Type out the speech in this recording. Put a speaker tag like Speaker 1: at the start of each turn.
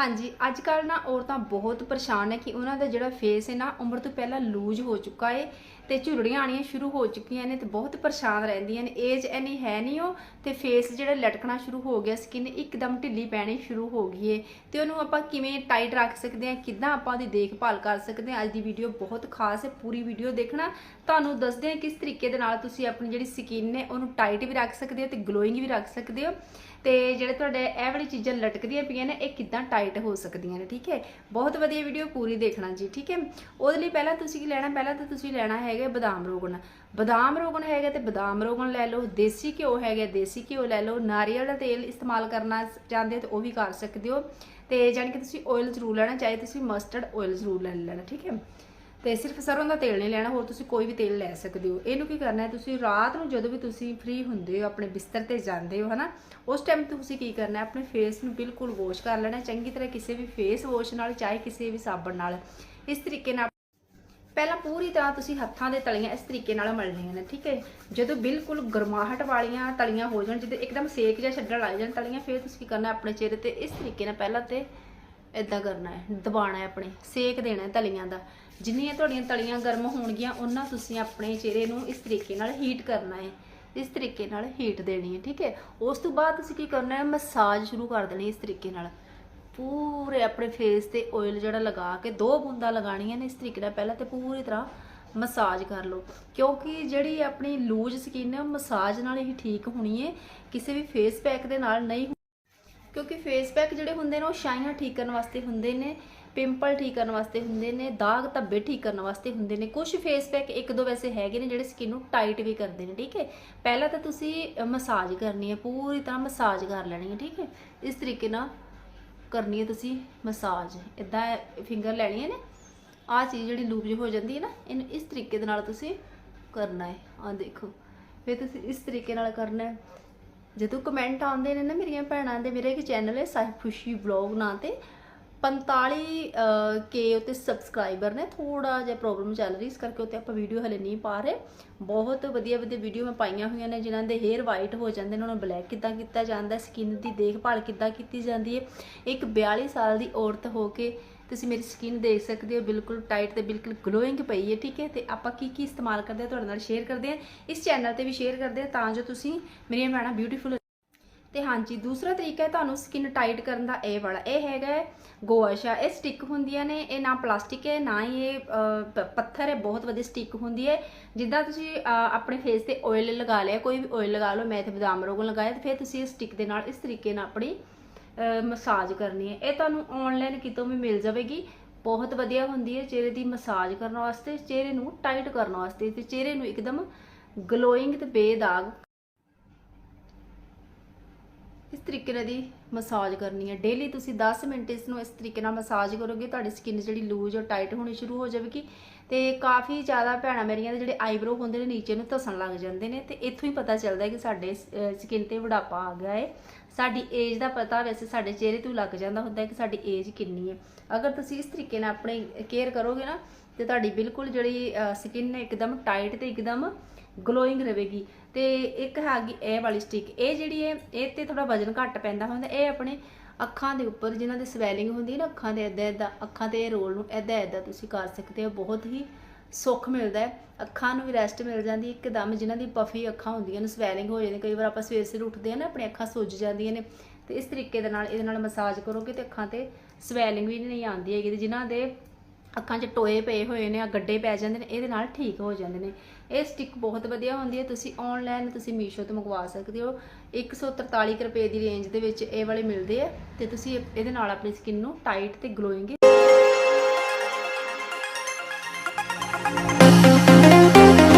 Speaker 1: ਹਾਂਜੀ ਅੱਜ ਕੱਲ ਨਾ ਔਰਤਾਂ ਬਹੁਤ ਪਰੇਸ਼ਾਨ ਹੈ ਕਿ ਉਹਨਾਂ ਦਾ ਜਿਹੜਾ ਫੇਸ ਹੈ ਨਾ, ਉਮਰ ਤੋਂ ਪਹਿਲਾਂ ਲੂਜ਼ ਹੋ ਚੁੱਕਾ ਹੈ ਤੇ ਝੁਰੜੀਆਂ ਆਣੀਆਂ ਸ਼ੁਰੂ ਹੋ ਚੁੱਕੀਆਂ ਨੇ ਤੇ ਬਹੁਤ ਪਰੇਸ਼ਾਨ ਰਹਿੰਦੀਆਂ ਨੇ। ਏਜ ਐਨੀ ਹੈ ਨਹੀਂ ਉਹ ਤੇ ਫੇਸ ਜਿਹੜਾ ਲਟਕਣਾ ਸ਼ੁਰੂ ਹੋ ਗਿਆ ਸਕਿਨ ਇੱਕਦਮ ਢਿੱਲੀ ਪੈਣੀ ਸ਼ੁਰੂ ਹੋ ਗਈ ਹੈ ਤੇ ਉਹਨੂੰ ਆਪਾਂ ਕਿਵੇਂ ਟਾਈਟ ਰੱਖ ਸਕਦੇ ਹਾਂ, ਕਿੱਦਾਂ ਆਪਾਂ ਉਹਦੀ ਦੇਖਭਾਲ ਕਰ ਸਕਦੇ ਹਾਂ? ਅੱਜ ਦੀ ਵੀਡੀਓ ਬਹੁਤ ਖਾਸ ਹੈ, ਪੂਰੀ ਵੀਡੀਓ ਦੇਖਣਾ। ਤੁਹਾਨੂੰ ਦੱਸਦੇ ਹਾਂ ਕਿਸ ਤਰੀਕੇ ਦੇ ਨਾਲ ਤੁਸੀਂ ਆਪਣੀ ਜਿਹੜੀ ਸਕਿਨ ਹੈ ਉਹਨੂੰ ਟਾਈਟ ਵੀ ਰੱਖ ਸਕਦੇ ਹੋ ਤੇ ਗਲੋਇੰਗ ਵੀ ਰੱਖ ਸਕਦੇ ਹੋ। ਤੇ ਜਿਹੜੇ ਤੁਹਾਡੇ ਇਹ ਵਾਲੀ ਚੀਜ਼ਾਂ ਲਟਕਦੀਆਂ ਪਈਆਂ ਨੇ, ਇਹ ਕਿੱਦਾਂ ਟਾਈਟ ਹੋ ਸਕਦੀਆਂ ਨੇ, ਠੀਕ ਹੈ? ਬਹੁਤ ਵਧੀਆ ਵੀਡੀਓ ਪੂਰੀ ਦੇਖਣਾ ਜੀ, ਠੀਕ ਹੈ? ਉਹਦੇ ਲਈ ਪਹਿਲਾਂ ਤੁਸੀਂ ਕੀ ਲੈਣਾ? ਪਹਿਲਾਂ ਤਾਂ ਤੁਸੀਂ ਲੈਣਾ ਹੈਗਾ ਬਦਾਮ ਰੋਗਨ ਬਦਾਮ ਰੋਗਣ ਹੈਗਾ ਤੇ ਬਦਾਮ ਰੋਗਨ ਲੈ ਲਓ, ਦੇਸੀ ਘਿਓ ਹੈਗਾ, ਦੇਸੀ ਘਿਓ ਲੈ ਲਓ, ਨਾਰੀਅਲ ਦਾ ਤੇਲ ਇਸਤੇਮਾਲ ਕਰਨਾ ਚਾਹੁੰਦੇ ਹੋ ਤਾਂ ਉਹ ਵੀ ਕਰ ਸਕਦੇ ਹੋ। ਤੇ ਜਾਣੀ ਕਿ ਤੁਸੀਂ ਆਇਲ ਜ਼ਰੂਰ ਲੈਣਾ, ਚਾਹੇ ਤੁਸੀਂ ਮਸਟਰਡ ਆਇਲ ਜ਼ਰੂਰ ਲੈ ਲੈਣਾ, ਠੀਕ ਹੈ? ਤੇ ਸਿਰਫ ਸਰੋਂ ਦਾ ਤੇਲ ਨਹੀਂ ਲੈਣਾ, ਹੋਰ ਤੁਸੀਂ ਕੋਈ ਵੀ ਤੇਲ ਲੈ ਸਕਦੇ ਹੋ। ਇਹਨੂੰ ਕੀ ਕਰਨਾ ਹੈ, ਤੁਸੀਂ ਰਾਤ ਨੂੰ ਜਦੋਂ ਵੀ ਤੁਸੀਂ ਫ੍ਰੀ ਹੁੰਦੇ ਹੋ, ਆਪਣੇ ਬਿਸਤਰ ਤੇ ਜਾਂਦੇ ਹੋ, ਹਨਾ, ਉਸ ਟਾਈਮ ਤੁਸੀਂ ਕੀ ਕਰਨਾ ਹੈ, ਆਪਣੇ ਫੇਸ ਨੂੰ ਬਿਲਕੁਲ ਵਾਸ਼ ਕਰ ਲੈਣਾ ਚੰਗੀ ਤਰ੍ਹਾਂ ਕਿਸੇ ਵੀ ਫੇਸ ਵਾਸ਼ ਨਾਲ, ਚਾਹੇ ਕਿਸੇ ਵੀ ਸਾਬਣ ਨਾਲ। ਇਸ ਤਰੀਕੇ ਨਾਲ ਪਹਿਲਾਂ ਪੂਰੀ ਤਰ੍ਹਾਂ ਤੁਸੀਂ ਹੱਥਾਂ ਦੇ ਤਲੀਆਂ ਇਸ ਤਰੀਕੇ ਨਾਲ ਮਲਣੀਆਂ ਨੇ, ਠੀਕ ਹੈ ਜਦੋਂ ਬਿਲਕੁਲ ਗਰਮਾਹਟ ਵਾਲੀਆਂ ਤਲੀਆਂ ਹੋ ਜਾਣ, ਜਦੋਂ ਇੱਕਦਮ ਸੇਕ ਜਾਂ ਛੱਡਣ ਲੱਗ ਜਾਣ ਤਲੀਆਂ, ਫਿਰ ਤੁਸੀਂ ਕੀ ਕਰਨਾ ਆਪਣੇ ਚਿਹਰੇ ਤੇ ਇਸ ਤਰੀਕੇ ਨਾਲ ਪਹਿਲਾਂ ਤੇ ਇਦਾਂ ਕਰਨਾ ਹੈ ਦਬਾਣਾ ਹੈ ਆਪਣੇ, ਸੇਕ ਦੇਣਾ ਹੈ ਤਲੀਆਂ ਦਾ। ਜਿੰਨੀਆਂ ਤੁਹਾਡੀਆਂ ਤਲੀਆਂ ਗਰਮ ਹੋਣਗੀਆਂ, ਉਹਨਾਂ ਤੁਸੀਂ ਆਪਣੇ ਚਿਹਰੇ ਨੂੰ ਇਸ ਤਰੀਕੇ ਨਾਲ ਹੀਟ ਕਰਨਾ ਹੈ। ਇਸ ਤਰੀਕੇ ਨਾਲ ਹੀਟ ਦੇਣੀ ਹੈ, ਠੀਕ ਹੈ? ਉਸ ਤੋਂ ਬਾਅਦ ਤੁਸੀਂ ਕੀ ਕਰਨਾ ਹੈ? ਮਸਾਜ ਸ਼ੁਰੂ ਕਰ ਦੇਣੀ ਇਸ ਤਰੀਕੇ ਨਾਲ। ਪੂਰੇ ਆਪਣੇ ਫੇਸ ਤੇ ਆਇਲ ਜਿਹੜਾ ਲਗਾ ਕੇ ਦੋ ਬੂੰਦਾਂ ਲਗਾਣੀਆਂ ਨੇ ਇਸ ਤਰੀਕੇ ਨਾਲ ਪਹਿਲਾਂ ਤੇ ਪੂਰੀ ਤਰ੍ਹਾਂ ਮਸਾਜ ਕਰ ਲਓ। ਕਿਉਂਕਿ ਜਿਹੜੀ ਆਪਣੀ ਲੂਜ ਸਕਿਨ ਹੈ, ਉਹ ਮਸਾਜ ਨਾਲ ਹੀ ਠੀਕ ਹੋਣੀ ਹੈ। ਕਿਸੇ ਵੀ ਫੇਸ ਪੈਕ ਦੇ ਨਾਲ ਨਹੀਂ ਕਿਉਂਕਿ ਫੇਸ ਪੈਕ ਜਿਹੜੇ ਹੁੰਦੇ ਨੇ ਉਹ ਛਾਈਆਂ ਠੀਕ ਕਰਨ ਵਾਸਤੇ ਹੁੰਦੇ ਨੇ ਪਿੰਪਲ ਠੀਕ ਕਰਨ ਵਾਸਤੇ ਹੁੰਦੇ ਨੇ, ਦਾਗ ਧੱਬੇ ਠੀਕ ਕਰਨ ਵਾਸਤੇ ਹੁੰਦੇ ਨੇ। ਕੁਝ ਫੇਸ ਪੈਕ ਇੱਕ ਦੋ ਵੈਸੇ ਹੈਗੇ ਨੇ ਜਿਹੜੇ ਸਕਿਨ ਨੂੰ ਟਾਈਟ ਵੀ ਕਰਦੇ ਨੇ, ਠੀਕ ਹੈ? ਪਹਿਲਾਂ ਤਾਂ ਤੁਸੀਂ ਮਸਾਜ ਕਰਨੀ ਹੈ, ਪੂਰੀ ਤਰ੍ਹਾਂ ਮਸਾਜ ਕਰ ਲੈਣੀ ਹੈ, ਠੀਕ ਹੈ? ਇਸ ਤਰੀਕੇ ਨਾਲ ਕਰਨੀ ਹੈ ਤੁਸੀਂ ਮਸਾਜ ਇਦਾਂ ਫਿੰਗਰ ਲੈਣੀ ਹੈ ਨੇ, ਆਹ ਚੀਜ਼ ਜਿਹੜੀ ਲੂਜ ਹੋ ਜਾਂਦੀ ਹੈ ਨਾ, ਇਹਨੂੰ ਇਸ ਤਰੀਕੇ ਦੇ ਨਾਲ ਤੁਸੀਂ ਕਰਨਾ ਹੈ। ਆਹ ਦੇਖੋ, ਫਿਰ ਤੁਸੀਂ ਇਸ ਤਰੀਕੇ ਨਾਲ ਕਰਨਾ ਹੈ। ਜਦੋਂ ਕਮੈਂਟ ਆਉਂਦੇ ਨੇ ਨਾ ਮੇਰੀਆਂ ਭੈਣਾਂ ਦੇ ਮੇਰਾ ਇੱਕ ਚੈਨਲ ਹੈ ਸਾਹਿਬ ਖੁਸ਼ੀ ਵਲੌਗ ਨਾਂ ਤੇ 45 ਕੇ ਉਤੇ ਸਬਸਕ੍ਰਾਈਬਰ ਨੇ ਥੋੜਾ ਜਿਹਾ ਪ੍ਰੋਬਲਮ ਚੱਲ ਰਹੀ, ਇਸ ਕਰਕੇ ਉਤੇ ਆਪਾਂ ਵੀਡੀਓ ਹਲੇ ਨਹੀਂ ਪਾ ਰਹੇ। ਬਹੁਤ ਵਧੀਆ ਵਧੀਆ ਵੀਡੀਓ ਮੈਂ ਪਾਈਆਂ ਹੋਈਆਂ ਨੇ, ਜਿਨ੍ਹਾਂ ਦੇ ਹੇਅਰ ਵਾਈਟ ਹੋ ਜਾਂਦੇ ਨੇ, ਉਹਨਾਂ ਨੂੰ ਬਲੈਕ ਕਿੱਦਾਂ ਕੀਤਾ ਜਾਂਦਾ ਸਕਿਨ ਦੀ ਦੇਖਭਾਲ ਕਿੱਦਾਂ ਕੀਤੀ ਜਾਂਦੀ ਹੈ। ਇੱਕ 42 ਸਾਲ ਦੀ ਔਰਤ ਹੋ ਕੇ ਤੁਸੀਂ ਮੇਰੀ ਸਕਿਨ ਦੇਖ ਸਕਦੇ ਹੋ, ਬਿਲਕੁਲ ਟਾਈਟ ਤੇ ਬਿਲਕੁਲ ਗਲੋਇੰਗ ਪਈ ਹੈ, ਠੀਕ ਹੈ? ਤੇ ਆਪਾਂ ਕੀ ਕੀ ਇਸਤੇਮਾਲ ਕਰਦੇ ਆ ਤੁਹਾਡੇ ਨਾਲ ਸ਼ੇਅਰ ਕਰਦੇ ਆ ਇਸ ਚੈਨਲ ਤੇ ਵੀ ਸ਼ੇਅਰ ਕਰਦੇ ਆ ਤਾਂ ਜੋ ਤੁਸੀਂ ਮੇਰੀਆਂ ਭੈਣਾਂ ਬਿਊਟੀਫੁਲ ਤੇ ਹਾਂਜੀ, ਦੂਸਰਾ ਤਰੀਕਾ ਹੈ ਤੁਹਾਨੂੰ ਸਕਿਨ ਟਾਈਟ ਕਰਨ ਦਾ ਇਹ ਵਾਲਾ। ਇਹ ਹੈਗਾ ਹੈ ਗੋਆਸ਼ਾ ਇਹ ਸਟਿਕ ਹੁੰਦੀਆਂ ਨੇ, ਇਹ ਨਾ ਪਲਾਸਟਿਕ ਹੈ, ਨਾ ਹੀ ਇਹ ਪੱਥਰ ਹੈ, ਬਹੁਤ ਵਧੀਆ ਸਟਿਕ ਹੁੰਦੀ ਹੈ। ਜਿੱਦਾਂ ਤੁਸੀਂ ਆਪਣੇ ਫੇਸ ਤੇ ਆਇਲ ਲਗਾ ਲਿਆ, ਕੋਈ ਵੀ ਆਇਲ ਲਗਾ ਲਓ, ਮੈਂ ਤੇ ਬਦਾਮ ਰੋਗਨ ਲਗਾਇਆ ਤੇ ਫਿਰ ਤੁਸੀਂ ਇਸ ਸਟਿਕ ਦੇ ਨਾਲ ਇਸ ਤਰੀਕੇ ਨਾਲ ਆਪਣੀ ਮਸਾਜ ਕਰਨੀ ਹੈ। ਇਹ ਤੁਹਾਨੂੰ ਆਨਲਾਈਨ ਕਿਤੋਂ ਵੀ ਮਿਲ ਜਾਵੇਗੀ। ਬਹੁਤ ਵਧੀਆ ਹੁੰਦੀ ਹੈ ਚਿਹਰੇ ਦੀ ਮਸਾਜ ਕਰਨ ਵਾਸਤੇ, ਚਿਹਰੇ ਨੂੰ ਟਾਈਟ ਕਰਨ ਵਾਸਤੇ ਤੇ ਚਿਹਰੇ ਨੂੰ ਇੱਕਦਮ ਗਲੋਇੰਗ ਤੇ ਬੇਦਾਗ ਇਸ ਤਰੀਕੇ ਨਾਲ ਦੀ ਮਸਾਜ ਕਰਨੀ ਹੈ। ਡੇਲੀ ਤੁਸੀਂ 10 ਮਿੰਟ ਇਸ ਨੂੰ ਇਸ ਤਰੀਕੇ ਨਾਲ ਮਸਾਜ ਕਰੋਗੇ, ਤੁਹਾਡੀ ਸਕਿਨ ਜਿਹੜੀ ਲੂਜ਼ ਔਰ ਟਾਈਟ ਹੋਣੀ ਸ਼ੁਰੂ ਹੋ ਜਾਵੇਗੀ। ਤੇ ਕਾਫੀ ਜ਼ਿਆਦਾ ਭੈਣਾਂ ਮੇਰੀਆਂ ਦੇ ਜਿਹੜੇ ਆਈਬ੍ਰੋ ਹੁੰਦੇ ਨੇ, ਨੀਚੇ ਨੂੰ ਧਸਣ ਲੱਗ ਜਾਂਦੇ ਨੇ। ਤੇ ਇੱਥੋਂ ਹੀ ਪਤਾ ਚੱਲਦਾ ਹੈ ਕਿ ਸਾਡੇ ਸਕਿਨ ਤੇ ਬੁਢਾਪਾ ਆ ਗਿਆ ਹੈ। ਸਾਡੀ ਏਜ ਦਾ ਪਤਾ ਵੈਸੇ ਸਾਡੇ ਚਿਹਰੇ ਤੋਂ ਲੱਗ ਜਾਂਦਾ ਹੁੰਦਾ ਹੈ ਕਿ ਸਾਡੀ ਏਜ ਕਿੰਨੀ ਹੈ। ਅਗਰ ਤੁਸੀਂ ਇਸ ਤਰੀਕੇ ਨਾਲ ਆਪਣੇ ਕੇਅਰ ਕਰੋਗੇ ਨਾ, ਤੇ ਤੁਹਾਡੀ ਬਿਲਕੁਲ ਜਿਹੜੀ ਸਕਿਨ ਹੈ ਇੱਕਦਮ ਟਾਈਟ ਤੇ ਇੱਕਦਮ ਗਲੋਇੰਗ ਰਹੇਗੀ। ਤੇ ਇੱਕ ਹੈਗੀ ਇਹ ਵਾਲੀ ਸਟਿਕ ਇਹ ਜਿਹੜੀ ਹੈ, ਇਹ ਤੇ ਥੋੜਾ ਵਜਨ ਘੱਟ ਪੈਂਦਾ ਹੁੰਦਾ। ਇਹ ਆਪਣੇ ਅੱਖਾਂ ਦੇ ਉੱਪਰ ਜਿਨ੍ਹਾਂ ਦੇ ਸਵੈਲਿੰਗ ਹੁੰਦੀ ਹੈ ਨਾ, ਅੱਖਾਂ ਦੇ ਇਦਾਂ ਇਦਾਂ ਅੱਖਾਂ ਤੇ ਰੋਲ ਨੂੰ ਇਦਾਂ ਇਦਾਂ ਤੁਸੀਂ ਕਰ ਸਕਦੇ ਹੋ, ਬਹੁਤ ਹੀ ਸੁੱਖ ਮਿਲਦਾ ਹੈ। ਅੱਖਾਂ ਨੂੰ ਵੀ ਰੈਸਟ ਮਿਲ ਜਾਂਦੀ ਹੈ, ਇੱਕਦਮ ਜਿਨ੍ਹਾਂ ਦੀ ਪਫੀ ਅੱਖਾਂ ਹੁੰਦੀਆਂ ਨੇ, ਸਵੈਲਿੰਗ ਹੋ ਜਾਂਦੀ ਕਈ ਵਾਰ ਆਪਾਂ ਸਵੇਰ ਸਵੇਰ ਉੱਠਦੇ ਆ ਨਾ ਆਪਣੀ ਅੱਖਾਂ ਸੁੱਜ ਜਾਂਦੀਆਂ ਨੇ, ਤੇ ਇਸ ਤਰੀਕੇ ਦੇ ਨਾਲ ਇਹਦੇ ਨਾਲ ਮਸਾਜ ਕਰੋਗੇ ਤੇ ਅੱਖਾਂ ਤੇ ਸਵੈਲਿੰਗ ਵੀ ਨਹੀਂ ਆਉਂਦੀ ਹੈਗੀ, ਤੇ ਜਿਨ੍ਹਾਂ ਦੇ ਅੱਖਾਂ 'ਚ ਟੋਏ ਪਏ ਹੋਏ ਨੇ, ਆ ਗੱਡੇ ਪੈ ਜਾਂਦੇ ਨੇ, ਇਹਦੇ ਨਾਲ ਠੀਕ ਹੋ ਜਾਂਦੇ ਨੇ। ਇਹ ਸਟਿਕ ਬਹੁਤ ਵਧੀਆ ਹੁੰਦੀ ਹੈ, ਤੁਸੀਂ ਆਨਲਾਈਨ ਤੁਸੀਂ ਮੀਸ਼ੋ ਤੋਂ ਮੰਗਵਾ ਸਕਦੇ ਹੋ। 143 ਕੁ ਰੁਪਏ ਦੀ ਰੇਂਜ ਦੇ ਵਿੱਚ ਇਹ ਵਾਲੇ ਮਿਲਦੇ ਆ, ਤੇ ਤੁਸੀਂ ਇਹਦੇ ਨਾਲ ਆਪਣੀ ਸਕਿਨ ਨੂੰ ਟਾਈਟ ਤੇ ਗਲੋਇੰਗ